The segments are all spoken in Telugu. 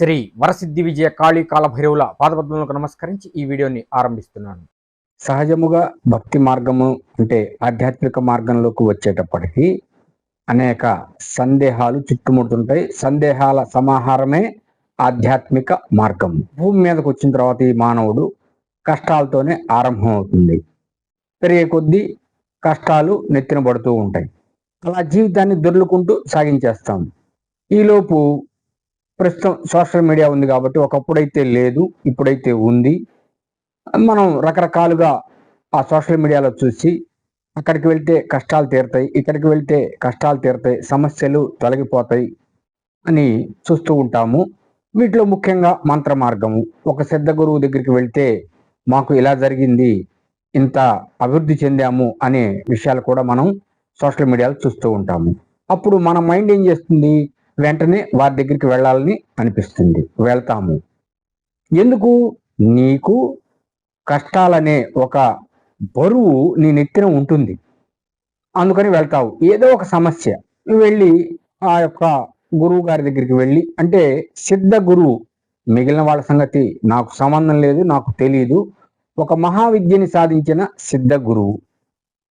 శ్రీ వరసిద్ధి విజయ కాళీ కాలభైరవుల పాదపద్మలకు నమస్కరించి ఈ వీడియోని ఆరంభిస్తున్నాను. సహజముగా భక్తి మార్గము అంటే ఆధ్యాత్మిక మార్గంలోకి వచ్చేటప్పటికి అనేక సందేహాలు చుట్టుముడుతుంటాయి. సందేహాల సమాహారమే ఆధ్యాత్మిక మార్గం. భూమి మీదకు వచ్చిన తర్వాత ఈ మానవుడు కష్టాలతోనే ఆరంభం అవుతుంది పెరిగే కొద్దీ కష్టాలు నెత్తిన పడుతూ ఉంటాయి. అలా జీవితాన్ని దొర్లుకుంటూ సాగించేస్తాం. ఈలోపు ప్రస్తుతం సోషల్ మీడియా ఉంది కాబట్టి ఒకప్పుడైతే లేదు ఇప్పుడైతే ఉంది. మనం రకరకాలుగా ఆ సోషల్ మీడియాలో చూసి అక్కడికి వెళ్తే కష్టాలు తీరుతాయి ఇక్కడికి వెళ్తే కష్టాలు తీరుతాయి సమస్యలు తొలగిపోతాయి అని చూస్తూ ఉంటాము. వీటిలో ముఖ్యంగా మంత్ర మార్గము. ఒక సిద్ధ గురువు దగ్గరికి వెళ్తే మాకు ఇలా జరిగింది ఇంత అభివృద్ధి చెందాము అనే విషయాలు కూడా మనం సోషల్ మీడియాలో చూస్తూ ఉంటాము. అప్పుడు మన మైండ్ ఏం చేస్తుంది? వెంటనే వారి దగ్గరికి వెళ్ళాలని అనిపిస్తుంది. వెళ్తాము. ఎందుకు? నీకు కష్టాలనే ఒక బరువు నీ నెత్తిన ఉంటుంది. అందుకని వెళ్తావు. ఏదో ఒక సమస్య. వెళ్ళి ఆ యొక్క గురువు గారి దగ్గరికి వెళ్ళి అంటే సిద్ధ గురువు మిగిలిన వాళ్ళ సంగతి నాకు సంబంధం లేదు నాకు తెలియదు ఒక మహావిద్యని సాధించిన సిద్ధ గురువు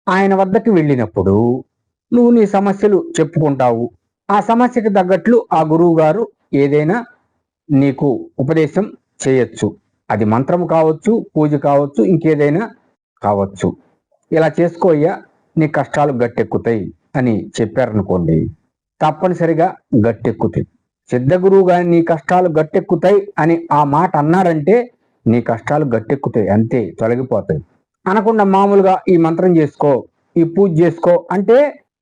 ఆయన వద్దకు వెళ్ళినప్పుడు నువ్వు నీ సమస్యలు చెప్పుకుంటావు. ఆ సమస్యకు తగ్గట్లు ఆ గురువు గారు ఏదైనా నీకు ఉపదేశం చేయొచ్చు. అది మంత్రం కావచ్చు పూజ కావచ్చు ఇంకేదైనా కావచ్చు. ఇలా చేసుకోయ్యా నీ కష్టాలు గట్టెక్కుతాయి అని చెప్పారనుకోండి తప్పనిసరిగా గట్టెక్కుతాయి. సిద్ధ గురువు గారి నీ కష్టాలు గట్టెక్కుతాయి అని ఆ మాట అన్నారంటే నీ కష్టాలు గట్టెక్కుతాయి అంతే తొలగిపోతాయి. అనకుండా మామూలుగా ఈ మంత్రం చేసుకో ఈ పూజ చేసుకో అంటే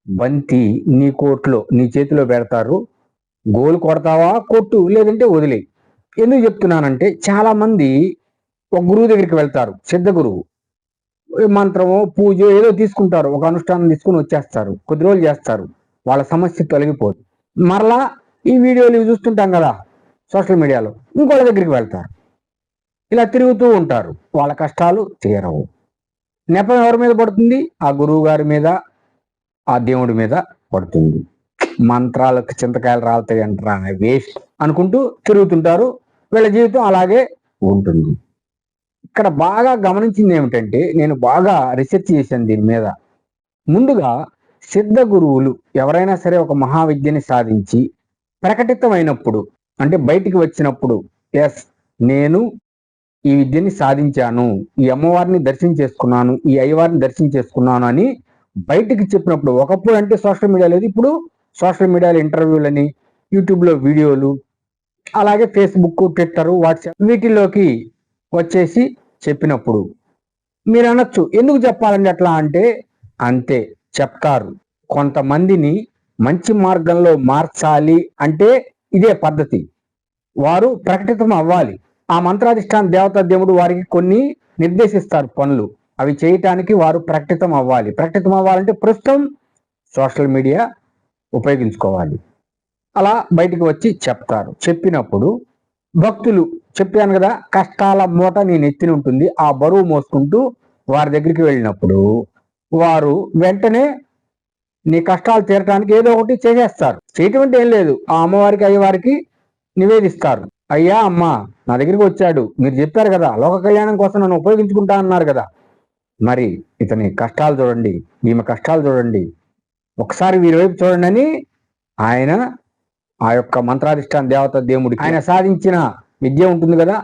బంతి నీ కోట్లో నీ చేతిలో పెడతారు. గోలు కొడతావా? కొట్టు. లేదంటే వదిలే. ఎందుకు చెప్తున్నానంటే చాలా మంది ఒక గురువు దగ్గరికి వెళ్తారు. సిద్ధ గురువు. ఏ మంత్రమో పూజ ఏదో తీసుకుంటారు. ఒక అనుష్ఠానం తీసుకుని వచ్చేస్తారు. కొద్ది రోజులు చేస్తారు. వాళ్ళ సమస్య తొలగిపోదు. మరలా ఈ వీడియోలు ఇవి చూస్తుంటాం కదా సోషల్ మీడియాలో. ఇంకోళ్ళ దగ్గరికి వెళ్తారు. ఇలా తిరుగుతూ ఉంటారు. వాళ్ళ కష్టాలు తీరవు. నెపం ఎవరి మీద పడుతుంది? ఆ గురువు గారి మీద. ఆ దేవుడి మీద పడుతుంది. మంత్రాలకు చింతకాయలు రాలుతాయి అంటారా? వేస్ట్ అనుకుంటూ తిరుగుతుంటారు. వీళ్ళ జీవితం అలాగే ఉంటుంది. ఇక్కడ బాగా గమనించింది ఏమిటంటే నేను బాగా రీసెర్చ్ చేశాను దీని మీద. ముందుగా సిద్ధ గురువులు ఎవరైనా సరే ఒక మహావిద్యని సాధించి ప్రకటితమైనప్పుడు అంటే బయటికి వచ్చినప్పుడు ఎస్ నేను ఈ విద్యని సాధించాను. ఈ అమ్మవారిని దర్శనం చేసుకున్నాను. ఈ అయ్యవారిని దర్శనం చేసుకున్నాను అని బయటికి చెప్పినప్పుడు ఒకప్పుడు అంటే సోషల్ మీడియా లేదు ఇప్పుడు సోషల్ మీడియాలో ఇంటర్వ్యూలని యూట్యూబ్లో వీడియోలు అలాగే ఫేస్బుక్ ట్విట్టర్ వాట్సాప్ వీటిల్లోకి వచ్చేసి చెప్పినప్పుడు మీరు అనొచ్చు ఎందుకు చెప్పాలండి అట్లా? అంటే అంతే చెప్తారు. కొంతమందిని మంచి మార్గంలో మార్చాలి అంటే ఇదే పద్ధతి. వారు ప్రకటితం అవ్వాలి. ఆ మంత్రాధిష్టాన దేవతా దేవుడు వారికి కొన్ని నిర్దేశిస్తారు పనులు. అవి చేయటానికి వారు ప్రకటితం అవ్వాలి. ప్రకటితం అవ్వాలంటే ప్రస్తుతం సోషల్ మీడియా ఉపయోగించుకోవాలి. అలా బయటికి వచ్చి చెప్తారు. చెప్పినప్పుడు భక్తులు చెప్పాను కదా కష్టాల మూట నేను ఎత్తిని ఉంటుంది. ఆ బరువు మోసుకుంటూ వారి దగ్గరికి వెళ్ళినప్పుడు వారు వెంటనే నీ కష్టాలు తీరటానికి ఏదో ఒకటి చేసేస్తారు. చేయటం అంటే ఏం లేదు. ఆ అమ్మవారికి అయ్యవారికి నివేదిస్తారు. అయ్యా అమ్మ నా దగ్గరికి వచ్చాడు. మీరు చెప్పారు కదా లోక కళ్యాణం కోసం నన్ను ఉపయోగించుకుంటా అన్నారు కదా. మరి ఇతని కష్టాలు చూడండి ఈమె కష్టాలు చూడండి. ఒకసారి వీరి వైపు చూడండి అని ఆయన ఆ యొక్క మంత్రాధిష్టాన దేవత దేవుడికి ఆయన సాధించిన విద్య ఉంటుంది కదా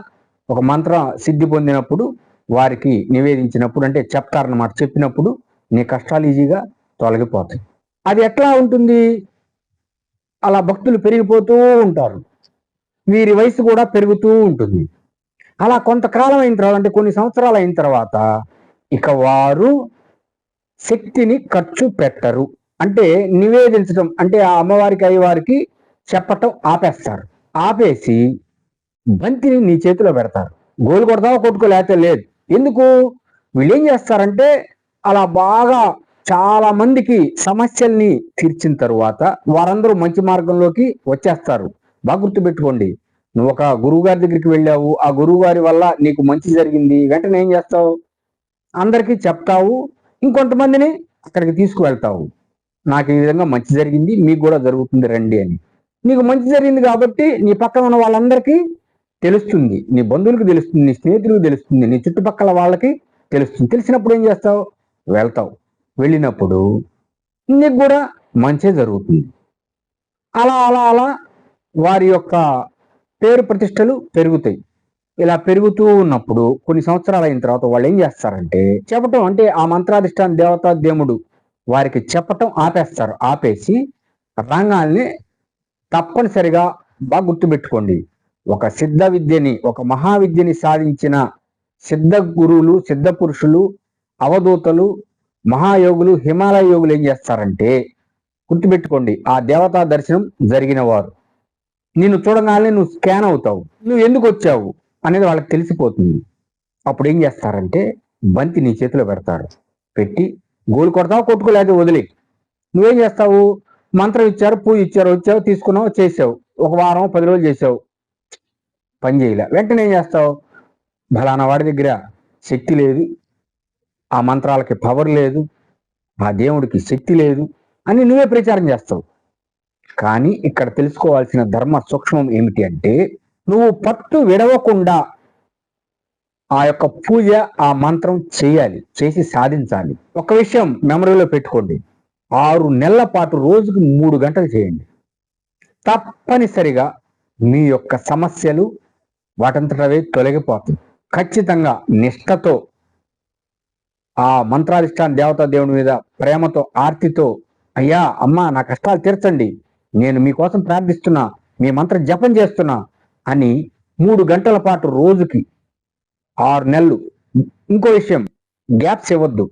ఒక మంత్రం సిద్ధి పొందినప్పుడు వారికి నివేదించినప్పుడు అంటే చెప్తారన్నమాట చెప్పినప్పుడు నీ కష్టాలు ఈజీగా తొలగిపోతాయి. అది ఎట్లా ఉంటుంది? అలా భక్తులు పెరిగిపోతూ ఉంటారు. వీరి వయసు కూడా పెరుగుతూ ఉంటుంది. అలా కొంతకాలం అయిన తర్వాత అంటే కొన్ని సంవత్సరాలు అయిన తర్వాత ఇక వారు శక్తిని ఖర్చు పెట్టరు. అంటే నివేదించడం అంటే ఆ అమ్మవారికి అయ్యవారికి చెప్పటం ఆపేస్తారు. ఆపేసి బంతిని నీ చేతిలో పెడతారు. గోలు కొడతావా కొట్టుకోలేకపోతే లేదు. ఎందుకు? వీళ్ళు ఏం చేస్తారంటే అలా బాగా చాలా మందికి సమస్యల్ని తీర్చిన తరువాత వారందరూ మంచి మార్గంలోకి వచ్చేస్తారు. బాగా గుర్తుపెట్టుకోండి. నువ్వు ఒక గురువు గారి దగ్గరికి వెళ్ళావు. ఆ గురువు గారి వల్ల నీకు మంచి జరిగింది. వెంటనే ఏం చేస్తావు? అందరికీ చెప్తావు ఇంకొంతమందిని అక్కడికి తీసుకువెళ్తావు. నాకు ఈ విధంగా మంచి జరిగింది మీకు కూడా జరుగుతుంది రండి అని. నీకు మంచి జరిగింది కాబట్టి నీ పక్కన ఉన్న వాళ్ళందరికీ తెలుస్తుంది. నీ బంధువులకు తెలుస్తుంది నీ స్నేహితులకు తెలుస్తుంది నీ చుట్టుపక్కల వాళ్ళకి తెలుస్తుంది. తెలిసినప్పుడు ఏం చేస్తావు? వెళ్తావు. వెళ్ళినప్పుడు నీకు కూడా మంచే జరుగుతుంది. అలా అలా అలా వారి యొక్క పేరు ప్రతిష్టలు పెరుగుతాయి. ఇలా పెరుగుతూ ఉన్నప్పుడు కొన్ని సంవత్సరాలు అయిన తర్వాత వాళ్ళు ఏం చేస్తారంటే చెప్పటం అంటే ఆ మంత్రాధిష్టాన దేవతా దేవుడు వారికి చెప్పటం ఆపేస్తారు. ఆపేసి రంగాల్ని తప్పనిసరిగా బాగా గుర్తుపెట్టుకోండి. ఒక సిద్ధ విద్యని ఒక మహావిద్యని సాధించిన సిద్ధ గురువులు సిద్ధ పురుషులు అవధూతలు మహాయోగులు హిమాలయ యోగులు ఏం చేస్తారంటే గుర్తుపెట్టుకోండి ఆ దేవతా దర్శనం జరిగిన వారు నిన్ను చూడగానే నువ్వు స్కాన్ అవుతావు. నువ్వు ఎందుకు వచ్చావు? అనేది వాళ్ళకి తెలిసిపోతుంది. అప్పుడు ఏం చేస్తారంటే బంతి నీ చేతిలో పెడతారు. పెట్టి గోలు కొడతావు కొట్టుకోలేదు వదిలే. నువ్వేం చేస్తావు? మంత్రం ఇచ్చారు పూజ ఇచ్చారు వచ్చావు తీసుకున్నావు చేసావు. ఒక వారం పది రోజులు చేసావు. పని చేయలే. వెంటనే ఏం చేస్తావు? బలానా వాడి దగ్గర శక్తి లేదు. ఆ మంత్రాలకి పవర్ లేదు. ఆ దేవుడికి శక్తి లేదు. అని నువ్వే ప్రచారం చేస్తావు. కానీ ఇక్కడ తెలుసుకోవాల్సిన ధర్మ సూక్ష్మం ఏమిటి అంటే నువ్వు పట్టు విడవకుండా ఆ యొక్క పూజ ఆ మంత్రం చేయాలి చేసి సాధించాలి. ఒక విషయం మెమరీలో పెట్టుకోండి. ఆరు నెలల పాటు రోజుకు మూడు గంటలు చేయండి. తప్పనిసరిగా మీ యొక్క సమస్యలు వాటంతటవే తొలగిపోతాయి. ఖచ్చితంగా నిష్ఠతో ఆ మంత్రాధిష్టాన దేవతా దేవుని మీద ప్రేమతో ఆర్తితో అయ్యా అమ్మ నా కష్టాలు తీర్చండి. నేను మీకోసం ప్రార్థిస్తున్నా మీ మంత్ర జపం చేస్తున్నా అని మూడు గంటల పాటు రోజుకి ఆరు నెలలు. ఇంకో విషయం గ్యాప్స్ ఇవ్వద్దు.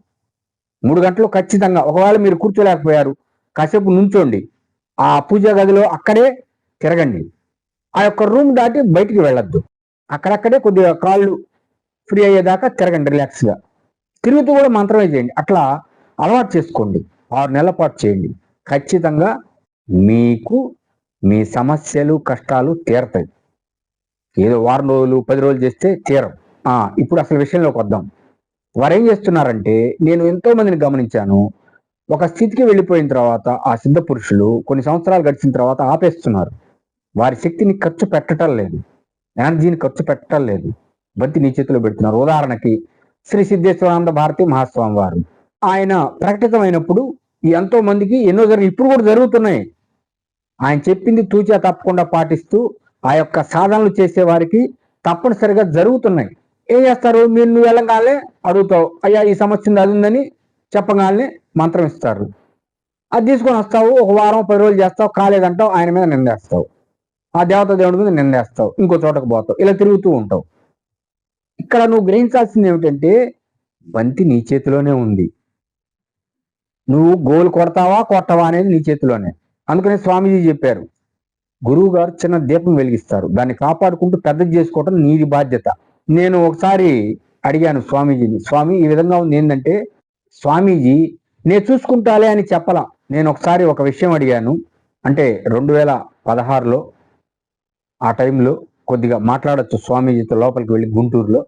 మూడు గంటలు ఖచ్చితంగా. ఒకవేళ మీరు కూర్చోలేకపోయారు కాసేపు నుంచోండి. ఆ పూజ గదిలో అక్కడే తిరగండి. ఆ యొక్క రూమ్ దాటి బయటికి వెళ్ళొద్దు. అక్కడక్కడే కొద్దిగా కాళ్ళు ఫ్రీ అయ్యేదాకా తిరగండి రిలాక్స్గా. తిరుగుతూ కూడా మంత్రమే చేయండి. అట్లా అలవాటు చేసుకోండి. ఆరు నెలల పాటు చేయండి. ఖచ్చితంగా మీకు మీ సమస్యలు కష్టాలు తీరతాయి. ఏదో వారం రోజులు పది రోజులు చేస్తే తీరం. ఆ, ఇప్పుడు అసలు విషయంలోకి వద్దాం. వారు ఏం చేస్తున్నారంటే నేను ఎంతో మందిని గమనించాను. ఒక స్థితికి వెళ్ళిపోయిన తర్వాత ఆ సిద్ధ పురుషులు కొన్ని సంవత్సరాలు గడిచిన తర్వాత ఆపేస్తున్నారు. వారి శక్తిని ఖర్చు పెట్టడం లేదు. ఎనర్జీని ఖర్చు పెట్టడం లేదు. బంతి నీ చేతిలో పెడుతున్నారు. ఉదాహరణకి శ్రీ సిద్ధేశ్వరానంద భారతి మహాస్వామి వారు. ఆయన ప్రకటితమైనప్పుడు ఈ ఎంతో మందికి ఎన్నో జరిగి ఇప్పుడు కూడా జరుగుతున్నాయి. ఆయన చెప్పింది తూచా తప్పకుండా పాటిస్తూ ఆ యొక్క సాధనలు చేసే వారికి తప్పనిసరిగా జరుగుతున్నాయి. ఏం చేస్తారు? మీరు నువ్వు వెళ్ళగానే అడుగుతావు అయ్యా ఈ సమస్య అదిందని చెప్పగానే మంత్రం ఇస్తారు. అది తీసుకొని వస్తావు ఒక వారం పది రోజులు చేస్తావు కాలేదంటావు ఆయన మీద నిందేస్తావు. ఆ దేవత దేవుడి మీద నిందేస్తావు ఇంకో చోటకు పోతావు ఇలా తిరుగుతూ ఉంటావు. ఇక్కడ నువ్వు గ్రహించాల్సింది ఏమిటంటే బంతి నీ చేతిలోనే ఉంది. నువ్వు గోల్ కొడతావా కొట్టవా అనేది నీ చేతిలోనే. అందుకనే స్వామీజీ చెప్పారు గురువు గారు చిన్న దీపం వెలిగిస్తారు. దాన్ని కాపాడుకుంటూ పెద్దది చేసుకోవటం నీది బాధ్యత. నేను ఒకసారి అడిగాను స్వామీజీని స్వామి ఈ విధంగా ఉంది ఏంటంటే స్వామీజీ నేను చూసుకుంటాలే అని చెప్పలా. నేను ఒకసారి ఒక విషయం అడిగాను. అంటే రెండు వేల పదహారులో ఆ టైంలో కొద్దిగా మాట్లాడొచ్చు స్వామీజీతో లోపలికి వెళ్ళి గుంటూరులో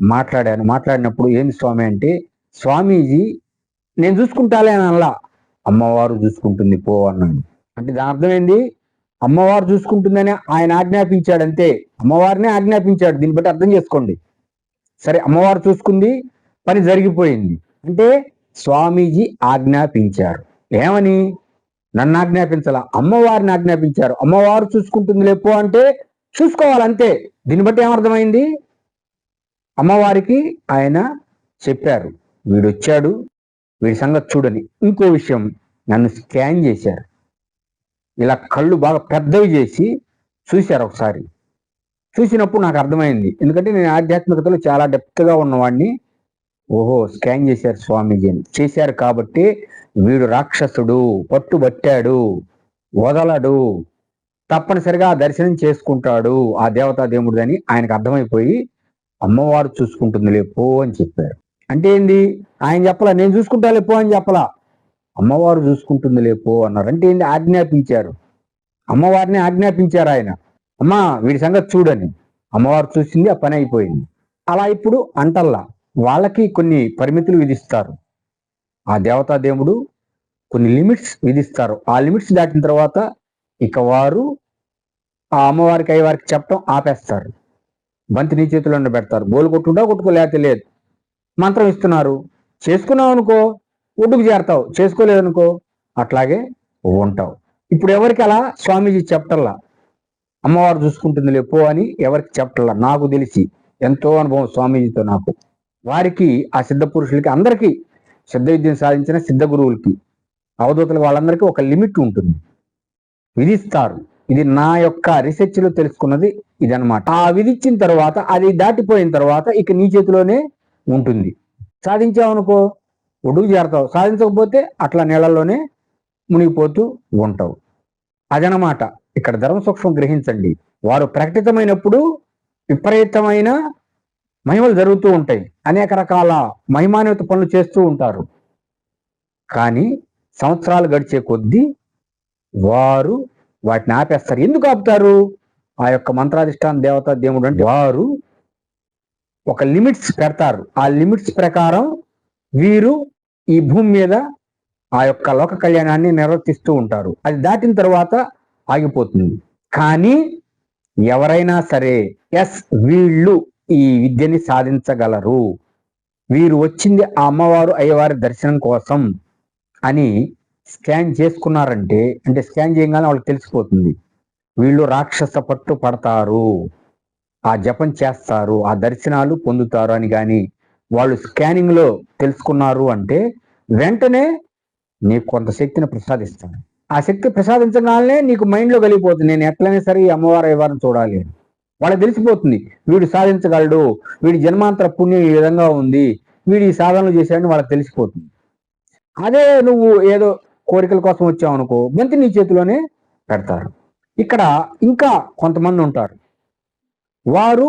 మాట్లాడాను. మాట్లాడినప్పుడు ఏమి స్వామి అంటే స్వామీజీ నేను చూసుకుంటాలే అని అనలా. అమ్మవారు చూసుకుంటుంది పో అన్నాను. అంటే దాని అర్థం ఏంది? అమ్మవారు చూసుకుంటుందని ఆయన ఆజ్ఞాపించాడు అంతే అమ్మవారినే ఆజ్ఞాపించాడు. దీన్ని బట్టి అర్థం చేసుకోండి. సరే అమ్మవారు చూసుకుంది పని జరిగిపోయింది. అంటే స్వామీజీ ఆజ్ఞాపించారు. ఏమని? నన్ను ఆజ్ఞాపించాల? అమ్మవారిని ఆజ్ఞాపించారు. అమ్మవారు చూసుకుంటుంది లేపో అంటే చూసుకోవాలంతే. దీన్ని బట్టి ఏమర్థమైంది? అమ్మవారికి ఆయన చెప్పారు. వీడు వచ్చాడు వీడి సంగతి చూడని ఇంకో విషయం నన్ను స్కాన్ చేశారు. ఇలా కళ్ళు బాగా పెద్దవి చేసి చూశారు ఒకసారి. చూసినప్పుడు నాకు అర్థమైంది. ఎందుకంటే నేను ఆధ్యాత్మికతలో చాలా డెప్త్గా ఉన్నవాడిని. ఓహో స్కాన్ చేశారు స్వామీజీ అని. చేశారు కాబట్టి వీడు రాక్షసుడు పట్టుబట్టాడు వదలడు తప్పనిసరిగా ఆ దర్శనం చేసుకుంటాడు ఆ దేవతా దేవుడు అని ఆయనకు అర్థమైపోయి అమ్మవారు చూసుకుంటుంది లేపో అని చెప్పారు. అంటే ఏంది? ఆయన చెప్పలా నేను చూసుకుంటా లేపో అని చెప్పలా. అమ్మవారు చూసుకుంటుంది లేపో అన్నారు. అంటే ఏంటి ఆజ్ఞాపించారు. అమ్మవారిని ఆజ్ఞాపించారు ఆయన. అమ్మా వీడి సంగతి చూడని. అమ్మవారు చూసింది ఆ పని అయిపోయింది. అలా ఇప్పుడు అంటల్లా. వాళ్ళకి కొన్ని పరిమితులు విధిస్తారు. ఆ దేవతా దేవుడు కొన్ని లిమిట్స్ విధిస్తారు. ఆ లిమిట్స్ దాటిన తర్వాత ఇక వారు ఆ అమ్మవారికి అయ్యవారికి చెప్పడం ఆపేస్తారు. బంతి నీ చేతిలో పెడతారు. గోలు కొట్టుకుంటా కొట్టుకోలేకపోతే లేదు. మంత్రం ఇస్తున్నారు. చేసుకున్నావు అనుకో ఒడ్డుకు చేరతావు. చేసుకోలేదనుకో అట్లాగే ఉంటావు. ఇప్పుడు ఎవరికి అలా స్వామీజీ చెప్పటల్లా అమ్మవారు చూసుకుంటుంది లేపో అని ఎవరికి చెప్పటల్లా నాకు తెలిసి ఎంతో అనుభవం స్వామీజీతో నాకు. వారికి ఆ సిద్ధ పురుషులకి అందరికీ సిద్ధ విద్యను సాధించిన సిద్ధ గురువులకి అవధూతలకు వాళ్ళందరికీ ఒక లిమిట్ ఉంటుంది. విధిస్తారు. ఇది నా యొక్క రీసెర్చ్లో తెలుసుకున్నది ఇదనమాట ఆ విధించిన తర్వాత అది దాటిపోయిన తర్వాత ఇక నీ చేతిలోనే ఉంటుంది. సాధించావనుకో ఒడుగు చేరతావు సాధించకపోతే అట్లా నీళ్ళలోనే మునిగిపోతూ ఉంటావు. అదనమాట. ఇక్కడ ధర్మ సూక్ష్మం గ్రహించండి. వారు ప్రకటితమైనప్పుడు విపరీతమైన మహిమలు జరుగుతూ ఉంటాయి. అనేక రకాల మహిమాన్విత పనులు చేస్తూ ఉంటారు. కానీ సంవత్సరాలు గడిచే కొద్దీ వారు వాటిని ఆపేస్తారు. ఎందుకు ఆపుతారు? ఆ యొక్క మంత్రాధిష్టాన దేవత దేవుడు అంటే వారు ఒక లిమిట్స్ పెడతారు. ఆ లిమిట్స్ ప్రకారం వీరు ఈ భూమి మీద ఆ యొక్క లోక కళ్యాణాన్ని నిర్వర్తిస్తూ ఉంటారు. అది దాటిన తర్వాత ఆగిపోతుంది. కానీ ఎవరైనా సరే ఎస్ వీళ్ళు ఈ విద్యని సాధించగలరు. వీరు వచ్చింది ఆ అమ్మవారు అయ్యవారి దర్శనం కోసం అని స్కాన్ చేసుకున్నారంటే అంటే స్కాన్ చేయగానే వాళ్ళకి తెలిసిపోతుంది. వీళ్ళు రాక్షస పట్టు పడతారు. ఆ జపం చేస్తారు. ఆ దర్శనాలు పొందుతారు అని కానీ వాళ్ళు స్కానింగ్లో తెలుసుకున్నారు అంటే వెంటనే నీకు కొంత శక్తిని ప్రసాదిస్తాను ఆ శక్తి ప్రసాదించగానే నీకు మైండ్లో కలిగిపోతుంది. నేను ఎట్లనే సరే ఈ అమ్మవారు అయ్యవారిని చూడాలి వాళ్ళకి తెలిసిపోతుంది. వీడు సాధించగలడు. వీడి జన్మాంతర పుణ్యం ఈ విధంగా ఉంది. వీడు ఈ సాధనలు చేశాడని వాళ్ళకి తెలిసిపోతుంది. అదే నువ్వు ఏదో కోరికల కోసం వచ్చావు అనుకో బంతి నీ చేతిలోనే పెడతారు. ఇక్కడ ఇంకా కొంతమంది ఉంటారు. వారు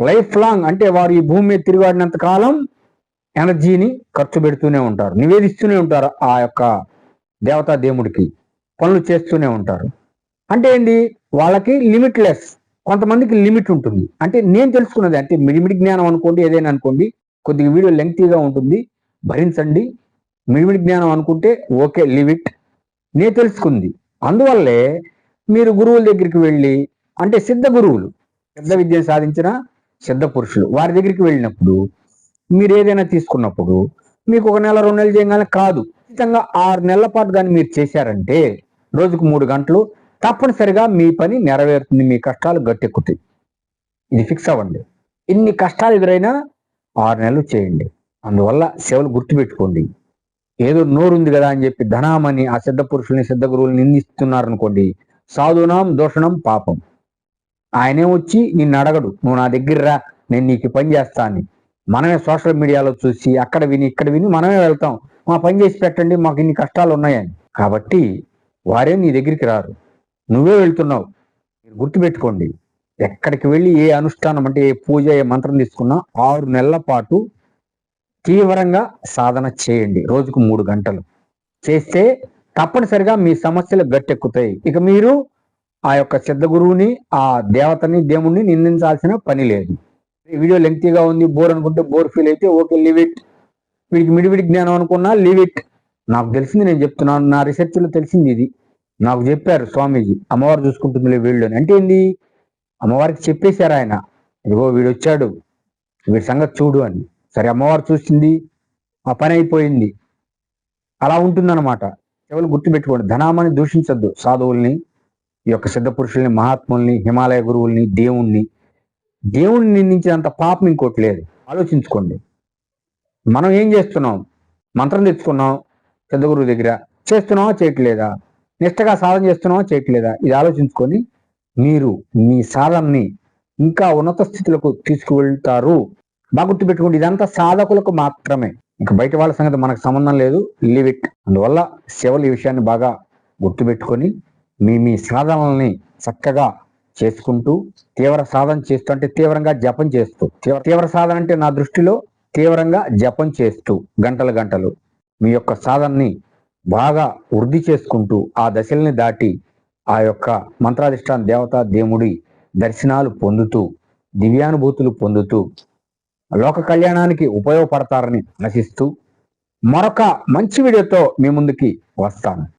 లైఫ్ లాంగ్ అంటే వారు ఈ భూమి మీద తిరిగాడినంత కాలం ఎనర్జీని ఖర్చు పెడుతూనే ఉంటారు నివేదిస్తూనే ఉంటారు ఆ యొక్క దేవతా దేవుడికి పనులు చేస్తూనే ఉంటారు. అంటే ఏంటి వాళ్ళకి లిమిట్లెస్ కొంతమందికి లిమిట్ ఉంటుంది. అంటే నేను తెలుసుకున్నది అంటే మిడిమిడి జ్ఞానం అనుకోండి ఏదైనా అనుకోండి కొద్దిగా వీడియో లెంగ్తీగా ఉంటుంది భరించండి. మిడిమిడి జ్ఞానం అనుకుంటే ఓకే లిమిట్. నేను తెలుసుకుంది. అందువల్లే మీరు గురువుల దగ్గరికి వెళ్ళి అంటే సిద్ధ గురువులు పెద్ద విద్యను సాధించిన సిద్ధ పురుషులు. వారి దగ్గరికి వెళ్ళినప్పుడు మీరు ఏదైనా తీసుకున్నప్పుడు మీకు ఒక నెల రెండు నెలలు చేయగానే కాదు. ఖచ్చితంగా ఆరు నెలల పాటు కానీ మీరు చేశారంటే రోజుకు మూడు గంటలు తప్పనిసరిగా మీ పని నెరవేరుతుంది మీ కష్టాలు గట్టెక్కుతాయి. ఇది ఫిక్స్ అవ్వండి. ఎన్ని కష్టాలు ఎదురైనా ఆరు నెలలు చేయండి. అందువల్ల సేవలు గుర్తుపెట్టుకోండి. ఏదో నోరుంది కదా అని చెప్పి ధనామని ఆ సిద్ధ పురుషుల్ని సిద్ధ గురువుల్ని నిందిస్తున్నారనుకోండి సాధునాం దోషణం పాపం. ఆయనే వచ్చి నిన్ను అడగడు. నువ్వు నా దగ్గర రా నేను నీకు పని చేస్తా అని మనమే సోషల్ మీడియాలో చూసి అక్కడ విని ఇక్కడ విని మనమే వెళ్తాం. మా పని చేసి పెట్టండి మాకు ఇన్ని కష్టాలు ఉన్నాయని. కాబట్టి వారే నీ దగ్గరికి రారు. నువ్వే వెళ్తున్నావు. మీరు గుర్తుపెట్టుకోండి ఎక్కడికి వెళ్ళి ఏ అనుష్ఠానం అంటే ఏ పూజ ఏ మంత్రం తీసుకున్నా ఆరు నెలల పాటు తీవ్రంగా సాధన చేయండి. రోజుకు మూడు గంటలు. చేస్తే తప్పనిసరిగా మీ సమస్యలు గట్టెక్కుతాయి. ఇక మీరు ఆ యొక్క సిద్ధ గురువుని ఆ దేవతని దేవుణ్ణి నిందించాల్సిన పని లేదు. ఈ వీడియో లెంగ్తీగా ఉంది బోర్ అనుకుంటే బోర్ ఫీల్ అయితే ఓకే లీవ్ ఇట్. వీడికి మిడివిడి జ్ఞానం అనుకున్నా లీవ్ ఇట్. నాకు తెలిసింది నేను చెప్తున్నాను నా రీసెర్చ్లో తెలిసింది ఇది. నాకు చెప్పారు స్వామీజీ అమ్మవారు చూసుకుంటుంది వీళ్ళు అని. అంటే ఏంది? అమ్మవారికి చెప్పేశారు ఆయన. ఇదిగో వీడు వచ్చాడు వీడి సంగతి చూడు అని. సరే అమ్మవారు చూసింది ఆ పని అయిపోయింది. అలా ఉంటుందన్నమాట. కేవలం గుర్తుపెట్టుకోండి ధనామాన్ని దూషించద్దు సాధువుల్ని. ఈ యొక్క సిద్ధ పురుషుల్ని మహాత్ముల్ని హిమాలయ గురువుల్ని దేవుణ్ణి దేవుణ్ణి నిందించినంత పాపం ఇంకోటి లేదు. ఆలోచించుకోండి. మనం ఏం చేస్తున్నాం? మంత్రం తెచ్చుకున్నాం సిద్ధ గురువు దగ్గర. చేస్తున్నావా చేయట్లేదా? నిష్టగా సాధన చేస్తున్నావా చేయట్లేదా? ఇది ఆలోచించుకొని మీరు మీ సాధనని ఇంకా ఉన్నత స్థితులకు తీసుకువెళ్తారు. బాగా గుర్తుపెట్టుకోండి ఇదంతా సాధకులకు మాత్రమే. ఇంకా బయట వాళ్ళ సంగతి మనకు సంబంధం లేదు. లివ్ ఇట్ అందువల్ల సేవలు ఈ విషయాన్ని బాగా గుర్తుపెట్టుకొని మీ మీ సాధనల్ని చక్కగా చేసుకుంటూ తీవ్ర సాధన చేస్తూ అంటే తీవ్రంగా జపం చేస్తూ తీవ్ర తీవ్ర సాధన అంటే నా దృష్టిలో తీవ్రంగా జపం చేస్తూ గంటలు గంటలు మీ యొక్క సాధనని బాగా వృద్ధి చేసుకుంటూ ఆ దశల్ని దాటి ఆ యొక్క మంత్రాధిష్టాన దేవతా దేవుడి దర్శనాలు పొందుతూ దివ్యానుభూతులు పొందుతూ లోక కళ్యాణానికి ఉపయోగపడతారని ఆశిస్తూ మరొక మంచి వీడియోతో మీ ముందుకి వస్తాను.